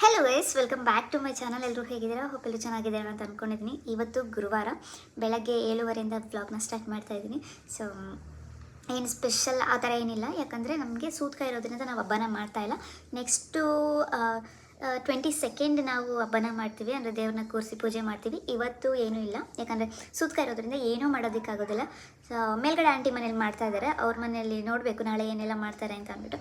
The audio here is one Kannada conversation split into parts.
Hello ways welcome back to my channel ಎಲ್ಲರೂ ಹೇಗಿದ್ದೀರಾ? ಹೋಗಲು ಚೆನ್ನಾಗಿದೆ ಅಂತ ಅಂದ್ಕೊಂಡಿದ್ದೀನಿ ಇವತ್ತು ಗುರುವಾರ, ಬೆಳಗ್ಗೆ ಏಳುವರೆಯಿಂದ ಬ್ಲಾಗ್ನ ಸ್ಟಾರ್ಟ್ ಮಾಡ್ತಾ ಇದ್ದೀನಿ. ಸೊ ಏನು ಸ್ಪೆಷಲ್ ಆ ಥರ ಏನಿಲ್ಲ. ಯಾಕಂದರೆ ನಮಗೆ ಸೂತ್ಕ ಇರೋದ್ರಿಂದ ನಾವು ಹಬ್ಬನ ಮಾಡ್ತಾ ಇಲ್ಲ. ನೆಕ್ಸ್ಟು ಟ್ವೆಂಟಿ ಸೆಕೆಂಡ್ ನಾವು ಹಬ್ಬನ ಮಾಡ್ತೀವಿ. ಅಂದರೆ ದೇವ್ರನ್ನ ಕೂರಿಸಿ ಪೂಜೆ ಮಾಡ್ತೀವಿ. ಇವತ್ತು ಏನೂ ಇಲ್ಲ. ಯಾಕಂದರೆ ಸೂತ್ಕ ಇರೋದ್ರಿಂದ ಏನೂ ಮಾಡೋದಕ್ಕಾಗೋದಿಲ್ಲ. ಸೊ ಮೇಲ್ಗಡೆ ಆಂಟಿ ಮನೇಲಿ ಮಾಡ್ತಾ ಇದ್ದಾರೆ ಅವ್ರ ಮನೆಯಲ್ಲಿ ನೋಡಬೇಕು ನಾಳೆ ಏನೆಲ್ಲ ಮಾಡ್ತಾರೆ ಅಂತ ಅಂದ್ಬಿಟ್ಟು.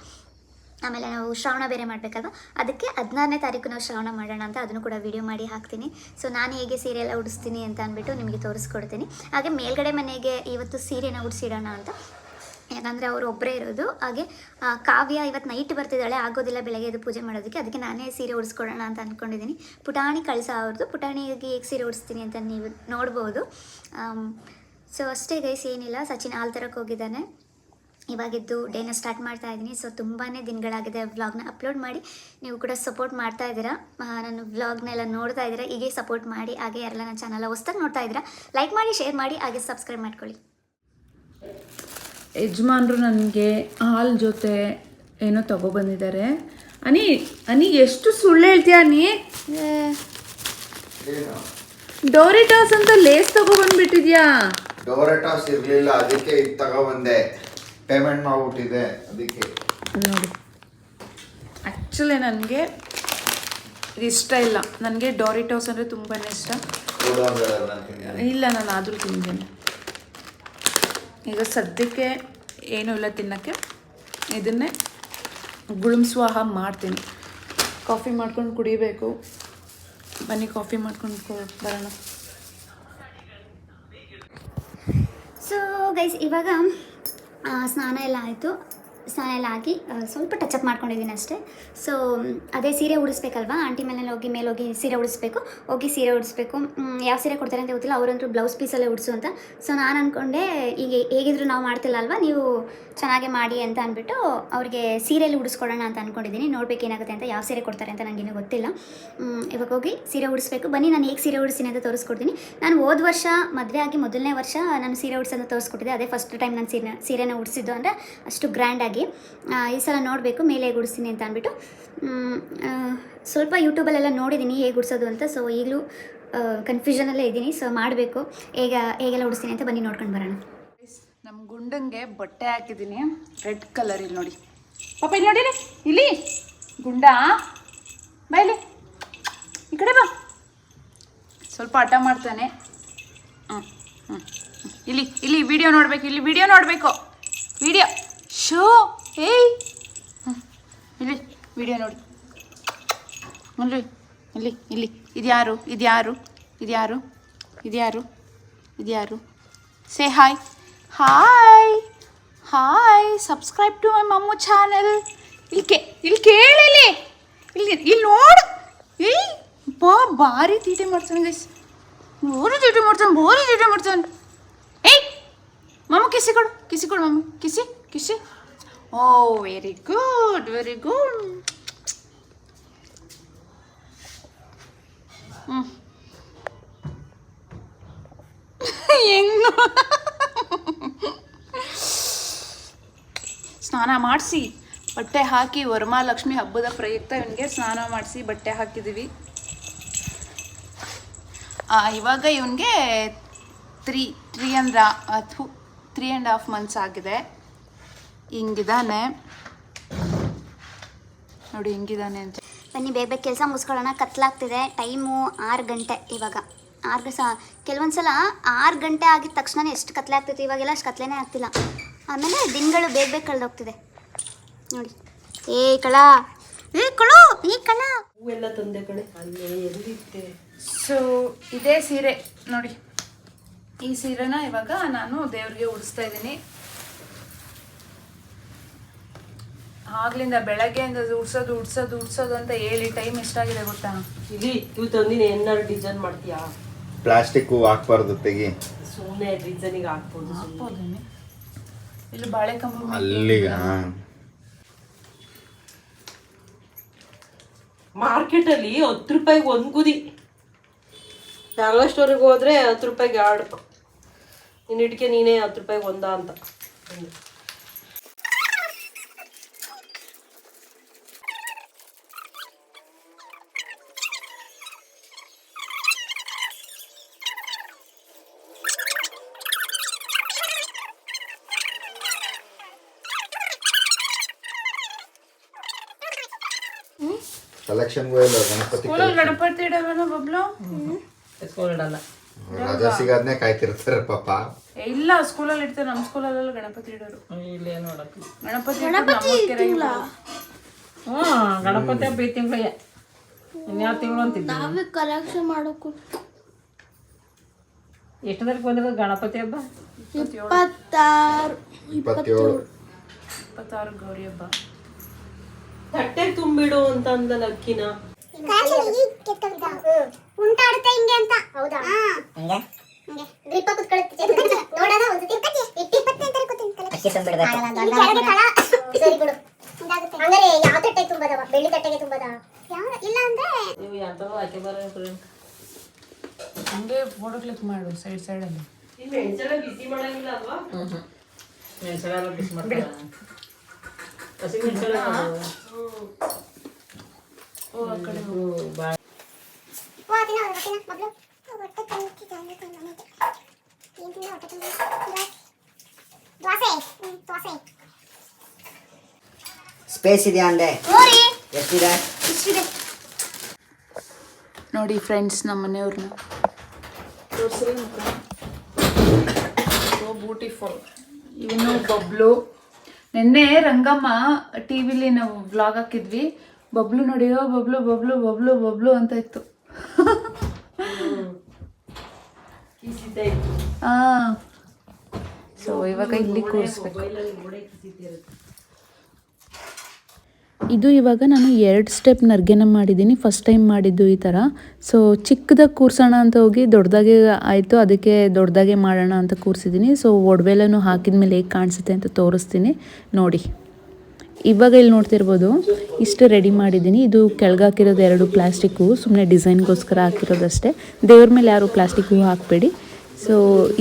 ಆಮೇಲೆ ನಾವು ಶ್ರಾವಣ ಬೇರೆ ಮಾಡಬೇಕಲ್ವ? ಅದಕ್ಕೆ ಹದಿನಾರನೇ ತಾರೀಕು ನಾವು ಶ್ರಾವಣ ಮಾಡೋಣ ಅಂತ ಅದನ್ನು ಕೂಡ ವಿಡಿಯೋ ಮಾಡಿ ಹಾಕ್ತೀನಿ. ಸೊ ನಾನು ಹೇಗೆ ಸೀರೆ ಎಲ್ಲ ಉಡಿಸ್ತೀನಿ ಅಂತ ಅಂದ್ಬಿಟ್ಟು ನಿಮಗೆ ತೋರಿಸ್ಕೊಡ್ತೀನಿ. ಹಾಗೆ ಮೇಲ್ಗಡೆ ಮನೆಗೆ ಇವತ್ತು ಸೀರೆನ ಉಡಿಸಿಡೋಣ ಅಂತ. ಯಾಕಂದರೆ ಅವರು ಒಬ್ಬರೇ ಇರೋದು. ಹಾಗೆ ಕಾವ್ಯ ಇವತ್ತು ನೈಟ್ ಬರ್ತಿದ್ದಾಳೆ, ಆಗೋದಿಲ್ಲ ಬೆಳಗ್ಗೆ ಇದು ಪೂಜೆ ಮಾಡೋದಕ್ಕೆ. ಅದಕ್ಕೆ ನಾನೇ ಸೀರೆ ಉಡಿಸ್ಕೊಡೋಣ ಅಂತ ಅಂದ್ಕೊಂಡಿದ್ದೀನಿ ಪುಟಾಣಿ ಕಳಿಸ ಅವ್ರದ್ದು ಪುಟಾಣಿಗೆ ಹೇಗೆ ಸೀರೆ ಉಡಿಸ್ತೀನಿ ಅಂತ ನೀವು ನೋಡ್ಬೋದು. ಸೊ ಅಷ್ಟೇ ಗೈಸ್ ಏನಿಲ್ಲ. ಸಚಿನ್ ಆಲ್ ತರಕ್ಕೆ ಹೋಗಿದ್ದಾನೆ. ಇವಾಗಿದ್ದು ಡೇನ ಸ್ಟಾರ್ಟ್ ಮಾಡ್ತಾ ಇದ್ದೀನಿ. ಸೊ ತುಂಬಾ ದಿನಗಳಾಗಿದೆ ವ್ಲಾಗ್ನ ಅಪ್ಲೋಡ್ ಮಾಡಿ. ನೀವು ಕೂಡ ಸಪೋರ್ಟ್ ಮಾಡ್ತಾ ಇದ್ದೀರಾ? ನಾನು ವ್ಲಾಗ್ನೆಲ್ಲ ನೋಡ್ತಾ ಇದ್ದೀರಾ? ಹೀಗೆ ಸಪೋರ್ಟ್ ಮಾಡಿ ಹಾಗೆ ಯಾರೆಲ್ಲ ನನ್ನ ಚಾನಲ್ ಹೊಸ್ದಾಗಿ ನೋಡ್ತಾ ಇದ್ದೀರಾ ಲೈಕ್ ಮಾಡಿ ಶೇರ್ ಮಾಡಿ ಹಾಗೆ ಸಬ್ಸ್ಕ್ರೈಬ್ ಮಾಡ್ಕೊಳ್ಳಿ. ಯಜಮಾನ್ರು ನನಗೆ ಹಾಲ್ ಜೊತೆ ಏನೋ ತಗೊಬಂದಿದ್ದಾರೆ ಅನಿ ಅನಿ ಎಷ್ಟು ಸುಳ್ಳು ಹೇಳ್ತೀಯ ನೀ ಡೋರಿಟಾಸ್ ಅಂತ ಲೇಸ್ ತಗೊಬಂದ್ಬಿಟ್ಟಿದ್ಯಾ ಡೋರೆಟಾಸ್ ಇರಲಿಲ್ಲ ಅದಕ್ಕೆ ಇದು ತಗೊಬಂದೆ ಪೇಮೆಂಟ್ ಮಾಡ್ಬಿಟ್ಟಿದೆ ಅದಕ್ಕೆ. ನೋಡಿ. ಆ್ಯಕ್ಚುಲಿ ನನಗೆ ಇಷ್ಟ ಇಲ್ಲ. ನನಗೆ ಡೋರಿಟೋಸ್ ಅಂದರೆ ತುಂಬಾ ಇಷ್ಟ. ಇಲ್ಲ ನಾನು ಆದರೂ ತಿಂತೀನಿ. ಈಗ ಸದ್ಯಕ್ಕೆ ಏನೂ ಇಲ್ಲ ತಿನ್ನೋಕ್ಕೆ. ಇದನ್ನೇ ಗುಳುಮ್ಸ್ವಾಹ ಮಾಡ್ತೀನಿ. ಕಾಫಿ ಮಾಡ್ಕೊಂಡು ಕುಡಿಬೇಕು. ಬನ್ನಿ ಕಾಫಿ ಮಾಡ್ಕೊಂಡು ಕೊ- ಬರೋಣ. ಸೊ ಗೈಸ್ ಇವಾಗ ಸ್ನಾನ ಎಲ್ಲ ಆಯಿತು ಸ್ನಾನ ಎಲ್ಲ ಆಗಿ ಸ್ವಲ್ಪ ಟಚಪ್ ಮಾಡ್ಕೊಂಡಿದ್ದೀನಿ ಅಷ್ಟೇ. ಸೊ ಅದೇ ಸೀರೆ ಉಡಿಸ್ಬೇಕಲ್ವಾ? ಆಂಟಿ ಮನೇಲಿ ಹೋಗಿ ಮೇಲೆ ಹೋಗಿ ಸೀರೆ ಉಡಿಸ್ಬೇಕು. ಹೋಗಿ ಸೀರೆ ಉಡಿಸ್ಬೇಕು. ಯಾವ ಸೀರೆ ಕೊಡ್ತಾರೆ ಅಂತ ಗೊತ್ತಿಲ್ಲ. ಅವರಂತೂ ಬ್ಲೌಸ್ ಪೀಸಲ್ಲೇ ಉಡಿಸು ಅಂತ. ಸೊ ನಾನು ಅಂದ್ಕೊಂಡೆ ಈಗ ಹೇಗಿದ್ರು ನಾವು ಮಾಡ್ತಿಲ್ಲ ಅಲ್ವಾ? ನೀವು ಚೆನ್ನಾಗೆ ಮಾಡಿ ಅಂತ ಅಂದ್ಬಿಟ್ಟು ಅವ್ರಿಗೆ ಸೀರೆಯಲ್ಲಿ ಉಡಿಸ್ಕೊಡೋಣ ಅಂತ ಅಂದ್ಕೊಂಡಿದ್ದೀನಿ ನೋಡ್ಬೇಕು ಏನಾಗುತ್ತೆ ಅಂತ, ಯಾವ ಸೀರೆ ಕೊಡ್ತಾರೆ ಅಂತ ನನಗೇನು ಗೊತ್ತಿಲ್ಲ. ಇವಾಗ ಹೋಗಿ ಸೀರೆ ಉಡಿಸ್ಬೇಕು. ಬನ್ನಿ, ನಾನು ಹೇಗೆ ಸೀರೆ ಉಡಿಸ್ತೀನಿ ಅಂತ ತೋರಿಸ್ಕೊಡ್ತೀನಿ. ನಾನು ಹೋದ ವರ್ಷ ಮದುವೆ ಆಗಿ ಮೊದಲನೇ ವರ್ಷ ನಾನು ಸೀರೆ ಉಡ್ಸೋದು ತೋರಿಸ್ಕೊಟ್ಟಿದ್ದೆ. ಅದೇ ಫಸ್ಟ್ ಟೈಮ್ ನಾನು ಸೀರೆ, ಸೀರೆನ ಉಡಿಸಿದ್ದು ಅಂದರೆ ಅಷ್ಟು ಗ್ರ್ಯಾಂಡಾಗಿ ಈ ಸಲ ನೋಡಬೇಕು, ಮೇಲೆ ಹೇಗೆ ಗುಡಿಸ್ತೀನಿ ಅಂತ ಅಂದ್ಬಿಟ್ಟು. ಸ್ವಲ್ಪ ಯೂಟ್ಯೂಬಲ್ಲೆಲ್ಲ ನೋಡಿದ್ದೀನಿ ಹೇಗೆ ಗುಡಿಸೋದು ಅಂತ ಸೊ ಈಗಲೂ ಕನ್ಫ್ಯೂಷನಲ್ಲೇ ಇದ್ದೀನಿ ಸೊ ಮಾಡಬೇಕು. ಹೇಗ, ಹೇಗೆಲ್ಲ ಉಡಿಸ್ತೀನಿ ಅಂತ ಬನ್ನಿ ನೋಡ್ಕೊಂಡು ಬರೋಣ. ನಮ್ಮ ಗುಂಡಂಗೆ ಬಟ್ಟೆ ಹಾಕಿದ್ದೀನಿ, ರೆಡ್ ಕಲರ್ ಇಲ್ಲಿ ನೋಡಿ. ಪಾಪ, ಇಲ್ಲಿ ನೋಡಿ, ಇಲ್ಲಿ. ಗುಂಡ ಬೈಲಿ ಈ ಕಡೆ ಬಾ. ಸ್ವಲ್ಪ ಹಠ ಮಾಡ್ತಾನೆ. ಹ್ಞೂ ಹ್ಞೂ ಇಲ್ಲಿ ಇಲ್ಲಿ ವಿಡಿಯೋ ನೋಡಬೇಕು, ಇಲ್ಲಿ ವಿಡಿಯೋ ನೋಡಬೇಕು. Video show? ಏಯ್! ಇಲ್ಲಿ ವಿಡಿಯೋ ನೋಡಿ. ಇಲ್ಲಿ ಇಲ್ಲಿ ಇಲ್ಲಿ. ಇದ್ಯಾರು? ಇದ್ಯಾರು? ಇದ್ಯಾರು? ಇದ್ಯಾರು? ಇದ್ಯಾರು? Say hi hi hi subscribe to my ಮಮ್ಮು channel ಇಲ್ಲಿ ಕೇ, ಇಲ್ಲಿ ಕೇಳಿಲ್ಲಿ ಇಲ್ಲಿ. ಇಲ್ಲಿ ನೋಡು. ಇಲ್ಲಿ ಬಾ, ಭಾರಿ ತೀಟೆ ಮಾಡ್ತಾನೆ ಗೈಸ್ ಬೋರು ತೀಟೆ ಮಾಡ್ತಾನೆ ಬೋರಿ ತೀಟೆ ಮಾಡ್ತಾನೆ. ಏಯ್ ಮಮ್ಮ ಕಿಸಿ ಕೊಡು ಕಿಸಿ ಕೊಡು ಮಮ್ಮ ಕಿಸಿ. ಕಿಸಿ oh very good very good ಹ್ಞೂ ಸ್ನಾನ ಮಾಡಿಸಿ, ಬಟ್ಟೆ ಹಾಕಿ ವರಮಹಾಲಕ್ಷ್ಮಿ ಹಬ್ಬದ ಪ್ರಯುಕ್ತ ಇವನಿಗೆ ಸ್ನಾನ ಮಾಡಿಸಿ ಬಟ್ಟೆ ಹಾಕಿದ್ದೀವಿ. ಇವಾಗ ಇವನಿಗೆ ತ್ರೀ ತ್ರೀ ಅಥು ತ್ರೀ ಆ್ಯಂಡ್ ಹಾಫ್ ಮಂತ್ಸ್ ಆಗಿದೆ. ಹಿಂಗಿದಾನೆ. ನೋಡಿ ಹಿಂಗಿದಾನೆ ಅಂತ. ಬನ್ನಿ ಬೇಗ ಬೇಗ ಕೆಲಸ ಮುಗಿಸ್ಕೊಳ್ಳೋಣ. ಕತ್ಲಾಗ್ತಿದೆ. ಟೈಮು ಆರು ಗಂಟೆ ಇವಾಗ. ಆರು ಸ ಕೆಲವೊಂದು ಸಲ ಆರು ಗಂಟೆ ಆಗಿದ ತಕ್ಷಣ ಎಷ್ಟು ಕತ್ಲೆ ಆಗ್ತೈತೆ ಇವಾಗೆಲ್ಲ ಅಷ್ಟು ಕತ್ಲೆನೇ ಆಗ್ತಿಲ್ಲ. ಆಮೇಲೆ ದಿನಗಳು ಬೇಗ ಬೇಗ ಕಳೆದೋಗ್ತಿದೆ. ನೋಡಿ. ಏ ಕಳ. ಏ ಕಳು. ಈ ಕಳ. ಹೂವೆಲ್ಲ ತಂದೆ ಎಲ್ಲಿದ್ದೆ? ಸೊ ಇದೇ ಸೀರೆ. ನೋಡಿ. ಈ ಸೀರೆನ ಇವಾಗ ನಾನು ದೇವ್ರಿಗೆ ಉಡಿಸ್ತಾ ಇದ್ದೀನಿ. ಆಗ್ಲಿಂದ ಬೆಳಗ್ಗೆಯಿಂದ ಉಡ್ಸೋದು ಉಡ್ಸೋದು ಉಡ್ಸೋದು ಅಂತ ಹೇಳಿ ಟೈಮ್ ಎಷ್ಟಾಗಿದೆ ಗೊತ್ತಾ? ಇಲ್ಲಿ ಇವು ತಂದಿನ ಏನಾರು ಡಿಸೈನ್ ಮಾಡ್ತೀಯಾ? ಪ್ಲಾಸ್ಟಿಕ್ ಹಾಕ್ಬಾರ್ದು ತೆಗಿ. ಸುಮ್ಮನೆ ಡಿಸೈನಿಗೆ ಹಾಕ್ಬೋದು ಹಾಕ್ಬೋದು ಇಲ್ಲಿ ಬಾಳೆ ಕಂಬ ಮಾರ್ಕೆಟ್ ಮಾರ್ಕೆಟಲ್ಲಿ ಹತ್ತು ರೂಪಾಯಿಗೆ ಒಂದು ಗುದಿ. ಬ್ಯಾಂಗ್ಲೋ ಸ್ಟೋರಿಗೆ ಹೋದ್ರೆ ಹತ್ತು ರೂಪಾಯಿಗೆ ಎರಡು. ನಿನ್ನ ಇಟ್ಕೆ ನೀನೇ ಹತ್ತು ರೂಪಾಯಿಗೆ ಒಂದ ಅಂತ. ಕಲೆಕ್ಷನ್ ಇಲ್ಲ ಗಣಪತಿ ಸ್ಕೂಲಲ್ಲಿ ಗಣಪತಿ ಇಡವೇನೋ ಬಬ್ಲು? ಎತ್ಕೊಂಡಿಡಲ್ಲ ರಜಾ ಸಿಗೋದ್ನೇ ಕಾಯ್ತಿರ್ತಾರೆ ಪಾಪ. ಏ, ಇಲ್ಲ ಸ್ಕೂಲಲ್ಲಿ ಇಡ್ತಾರೆ. ನಮ್ಮ ಸ್ಕೂಲಲ್ಲೆಲ್ಲ ಗಣಪತಿ ಇಡೋರು. ಇಲ್ಲೇ ನೋಡಕ್ಕೆ. ಗಣಪತಿ ಗಣಪತಿ ಹ್ಞೂ ಗಣಪತಿ ಹಬ್ಬ ಈ ತಿಂಗಳಿಗೆ ಇನ್ಯಾವ ತಿಂಗಳು ಅಂತಿದ್ದೆ? ನಾವೇ ಕಲೆಕ್ಷನ್ ಮಾಡೋಕು. ಎಷ್ಟು ತಾರೀಕು ಬಂದಿರೋದು ಗಣಪತಿ ಹಬ್ಬ? ಇಪ್ಪತ್ತಾರು. ಇಪ್ಪತ್ತೇಳು. ಇಪ್ಪತ್ತಾರು ಗೌರಿ ಹಬ್ಬ. ತಟ್ಟೆ ತುಂಬಿಡು ಅಂತ ಅಂದಲ್ಲ ಅಕ್ಕಿನ ಉಂಟಾಡುತ್ತೆ ಹಿಂಗೆ ಅಂತ. ಹೌದಾ? ಹಂಗೆ? ದೀಪ ಕುತ್ಕೊಳ್ಳುತ್ತೆ. ನೋಡೋಣ ಒಂದ್ಸತಿ ಇಪ್ಪತ್ತಿ ಇಟ್ಟು ಇಪ್ಪತ್ತಿ ಅಂತ ಕೂತೀನಿ ಸರಿ ಬಿಡು. ಇದಾಗುತ್ತೆ ಯಾವ ತಟ್ಟೆ ತುಂಬದವ? ಬೆಳ್ಳಿ ತಟ್ಟೆಗೆ ತುಂಬದ ಯಾವ ಇಲ್ಲ ಅಂದ್ರೆ ನೀವು ಎಂಥವು ಆಕೆ ಬರೋ ಹಂಗೆ ಫೋಟೋ ಕ್ಲಿಕ್ ಮಾಡು ಸೈಡ್ ಸೈಡಲ್ಲಿ ಈ ಬಿಸಿ ಮಾಡಂಗಿಲ್ಲ ಅಲ್ವಾ? ಬಿಸಿ ಮಾಡ್ತಾರೆ. ಸ್ಪೇಸ್ ಇದೆಯಾ ಅಂದೆ. ನೋಡಿ. ಎಷ್ಟಿದೆ? ಇಷ್ಟಿದೆ. ನೋಡಿ ಫ್ರೆಂಡ್ಸ್ ನಮ್ಮ ಮನೆಯವ್ರನ್ನ ಸೊ ಬ್ಯೂಟಿಫುಲ್ ಇವನು ಬಬ್ಲು. ನಿನ್ನೆ ರಂಗಮ್ಮ ಟಿ ವಿಲಿ ನಾವು ವ್ಲಾಗ್ ಹಾಕಿದ್ವಿ. ಬಬ್ಲು ನೋಡಿಯೋ ಬಬ್ಲು ಬಬ್ಲು ಬಬ್ಲು ಬಬ್ಲು ಅಂತ ಇತ್ತು. ಸೊ ಇವಾಗ ಇಲ್ಲಿ ಕೂರಿಸ್ಬೇಕು. ಇದು ಇವಾಗ ನಾನು ಎರಡು ಸ್ಟೆಪ್ ನರ್ಗೆನ ಮಾಡಿದ್ದೀನಿ. ಫಸ್ಟ್ ಟೈಮ್ ಮಾಡಿದ್ದು ಈ ಥರ ಸೊ ಚಿಕ್ಕದಾಗಿ ಕೂರ್ಸೋಣ ಅಂತ ಹೋಗಿ ದೊಡ್ಡದಾಗೆ ಆಯಿತು. ಅದಕ್ಕೆ ದೊಡ್ಡದಾಗೆ ಮಾಡೋಣ ಅಂತ ಕೂರಿಸಿದ್ದೀನಿ. ಸೊ ಒಡವೆಲ್ಲೂ ಹಾಕಿದ ಮೇಲೆ ಹೇಗೆ ಕಾಣಿಸುತ್ತೆ ಅಂತ ತೋರಿಸ್ತೀನಿ. ನೋಡಿ. ಇವಾಗ ಇಲ್ಲಿ ನೋಡ್ತಿರ್ಬೋದು, ಇಷ್ಟು ರೆಡಿ ಮಾಡಿದ್ದೀನಿ. ಇದು ಕೆಳಗೆ ಹಾಕಿರೋದು ಎರಡು ಪ್ಲಾಸ್ಟಿಕ್ ಹೂವು ಸುಮ್ಮನೆ ಡಿಸೈನ್ಗೋಸ್ಕರ ಹಾಕಿರೋದಷ್ಟೇ. ದೇವ್ರ ಮೇಲೆ ಯಾರು ಪ್ಲಾಸ್ಟಿಕ್ ಹೂವು ಹಾಕಬೇಡಿ. ಸೊ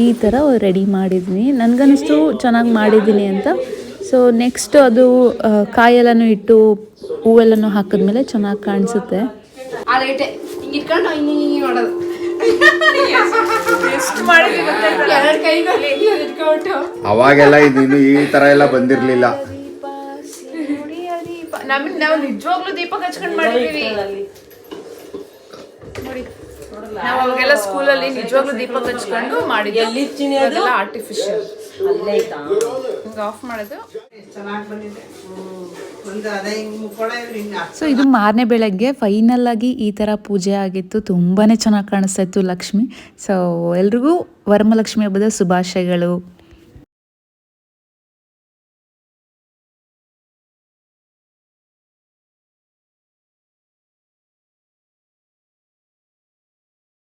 ಈ ಥರ ರೆಡಿ ಮಾಡಿದ್ದೀನಿ. ನನಗನ್ನಿಸ್ತು ಚೆನ್ನಾಗಿ ಮಾಡಿದ್ದೀನಿ ಅಂತ. ಸೊ ನೆಕ್ಸ್ಟ್ ಅದು ಕಾಯೆಲ್ಲನೂ ಇಟ್ಟು ಹೂವೆಲ್ಲನೂ ಹಾಕಿದ್ಮೇಲೆ ಚೆನ್ನಾಗಿ ಕಾಣಿಸುತ್ತೆ. ಅವಾಗೆಲ್ಲ ಇದು ಈ ತರ ಎಲ್ಲ ಬಂದಿರ್ಲಿಲ್ಲ. ನಮಗೆ ನಾವು ನಿಜವಾಗ್ಲೂ ದೀಪ ಹಚ್ಕೊಂಡು ಮಾಡಿದ್ವಿ. ನೋಡಿ ನಾವು ಅವಾಗೆಲ್ಲ ಸ್ಕೂಲಲ್ಲಿ ನಿಜವಾಗ್ಲೂ ದೀಪ ಹಚ್ಕೊಂಡು ಮಾಡಿದ್ವಿ ಆಫ್ ಚಿನಿ ಸೊ ಇದು ಮಾರನೇ ಬೆಳಗ್ಗೆ ಫೈನಲ್ ಆಗಿ ಈ ಥರ ಪೂಜೆ ಆಗಿತ್ತು. ತುಂಬಾ ಚೆನ್ನಾಗಿ ಕಾಣಿಸ್ತಾ ಇತ್ತು ಲಕ್ಷ್ಮಿ. ಸೊ ಎಲ್ರಿಗೂ ವರಮಲಕ್ಷ್ಮಿ ಹಬ್ಬದ ಶುಭಾಶಯಗಳು.